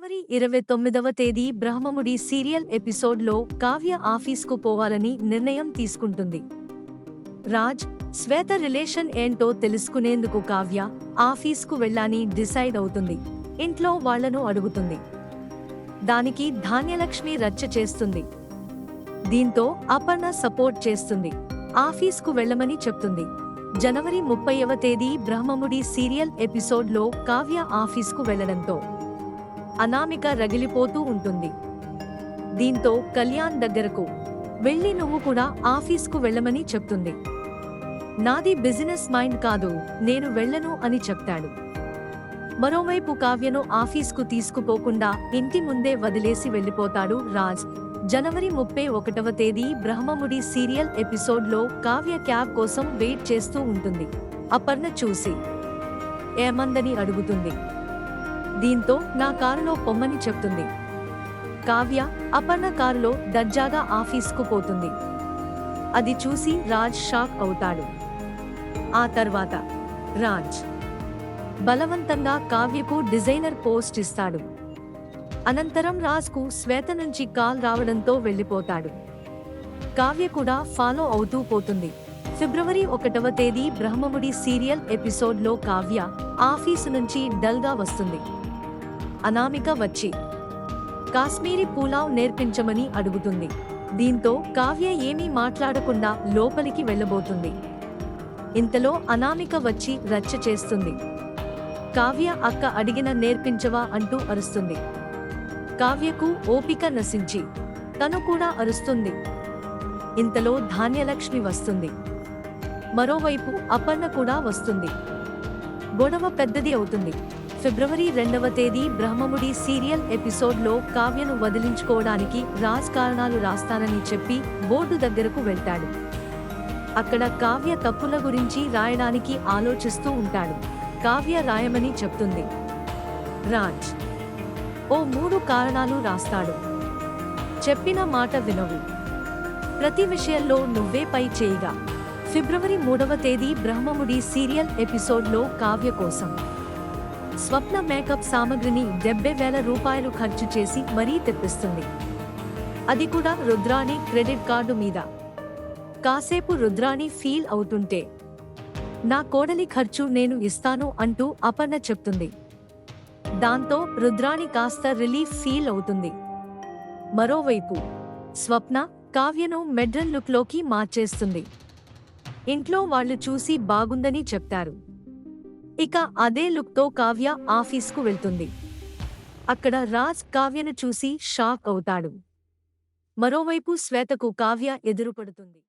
జనవరి ఇరవై తొమ్మిదవ తేదీ బ్రహ్మముడి సీరియల్ ఎపిసోడ్లో కావ్య ఆఫీస్కు పోవాలని నిర్ణయం తీసుకుంటుంది. రాజ్ శ్వేత రిలేషన్ ఏంటో తెలుసుకునేందుకు కావ్య ఆఫీస్కు వెళ్ళాని డిసైడ్ అవుతుంది. ఇంట్లో వాళ్ళను అడుగుతుంది. దానికి ధాన్యలక్ష్మి రచ్చ చేస్తుంది. దీంతో అపర్ణ సపోర్ట్ చేస్తుంది. ఆఫీస్కు వెళ్ళమని చెప్తుంది. జనవరి ముప్పైవ తేదీ బ్రహ్మముడి సీరియల్ ఎపిసోడ్లో కావ్య ఆఫీస్కు వెళ్ళడంతో అనామిక రగిలిపోతూ ఉంటుంది. దీంతో కళ్యాణ్ దగ్గరకు వెళ్ళి నువ్వు కూడా ఆఫీస్కు వెళ్ళమని చెప్తుంది. నాది బిజినెస్ మైండ్ కాదు నేను వెళ్ళను అని చెప్తాడు. మరోవైపు కావ్యను ఆఫీస్కు తీసుకుపోకుండా ఇంటి ముందే వదిలేసి వెళ్ళిపోతాడు రాజ్. జనవరి ముప్పై ఒకటవ తేదీ బ్రహ్మముడి సీరియల్ ఎపిసోడ్లో కావ్య క్యాబ్ కోసం వెయిట్ చేస్తూ ఉంటుంది. అపర్ణ చూసి ఏమందని అడుగుతుంది. దీంతో నా కారులో పొమ్మని చెప్తుంది. కావ్య అపర్ణ కారులో దర్జాగా ఆఫీస్కు పోతుంది. అది చూసి రాజ్ షాక్ అవుతాడు. ఆ తర్వాత రాజ్ బలవంతంగా కావ్యకు డిజైనర్ పోస్ట్ ఇస్తాడు. అనంతరం రాజ్కు శ్వేత నుంచి కాల్ రావడంతో వెళ్ళిపోతాడు. కావ్య కూడా ఫాలో అవుతూ పోతుంది. ఫిబ్రవరి ఒకటవ తేదీ బ్రహ్మముడి సీరియల్ ఎపిసోడ్లో కావ్య ఆఫీసు నుంచి డల్గా వస్తుంది. అనామిక వచ్చి కాశ్మీరీ పులావ్ నేర్పించమని అడుగుతుంది. దీంతో కావ్య ఏమీ మాట్లాడకుండా లోపలికి వెళ్ళబోతుంది. ఇంతలో అనామిక వచ్చి రచ్చ చేస్తుంది. కావ్య అక్క అడిగిన నేర్పించవా అంటూ అరుస్తుంది. కావ్యకు ఓపిక నశించి తను కూడా అరుస్తుంది. ఇంతలో ధాన్యలక్ష్మి వస్తుంది. మరోవైపు అపర్ణ కూడా వస్తుంది. గొడవ పెద్దది అవుతుంది. ఫిబ్రవరి రెండవ తేదీ బ్రహ్మముడి సీరియల్ ఎపిసోడ్లో కావ్యను వదిలించుకోవడానికి రాజ్ కారణాలు రాస్తానని చెప్పి బోర్డు దగ్గరకు వెళ్తాడు. అక్కడ కావ్య తప్పుల గురించి రాయడానికి ఆలోచిస్తూ ఉంటాడు. కావ్య రాయమని చెప్తుంది. రాజ్ ఓ మూడు కారణాలు రాస్తాడు. చెప్పిన మాట వినవు. ప్రతి విషయంలో నువ్వే పై చేయిగా. ఫిబ్రవరి మూడవ తేదీ బ్రహ్మముడి సీరియల్ ఎపిసోడ్లో కావ్య కోసం. స్వప్న మేకప్ సామగ్రిని డెబ్బై వేల రూపాయలు ఖర్చు చేసి మరీ తెప్పిస్తుంది. అది కూడా రుద్రాణి క్రెడిట్ కార్డు మీద. కాసేపు రుద్రాణి ఫీల్ అవుతుంటే నా కోడలి ఖర్చు నేను ఇస్తాను అంటూ అపర్ణ చెప్తుంది. దాంతో రుద్రాణి కాస్త రిలీఫ్ ఫీల్ అవుతుంది. మరోవైపు స్వప్న కావ్యను మెడ్రన్ లుక్లోకి మార్చేస్తుంది. ఇంట్లో వాళ్ళు చూసి బాగుందని చెప్తారు. ఇక అదే లుక్తో కావ్య ఆఫీస్కు వెళ్తుంది. అక్కడ రాజ్ కావ్యను చూసి షాక్ అవుతాడు. మరోవైపు శ్వేతకు కావ్య ఎదురుపడుతుంది.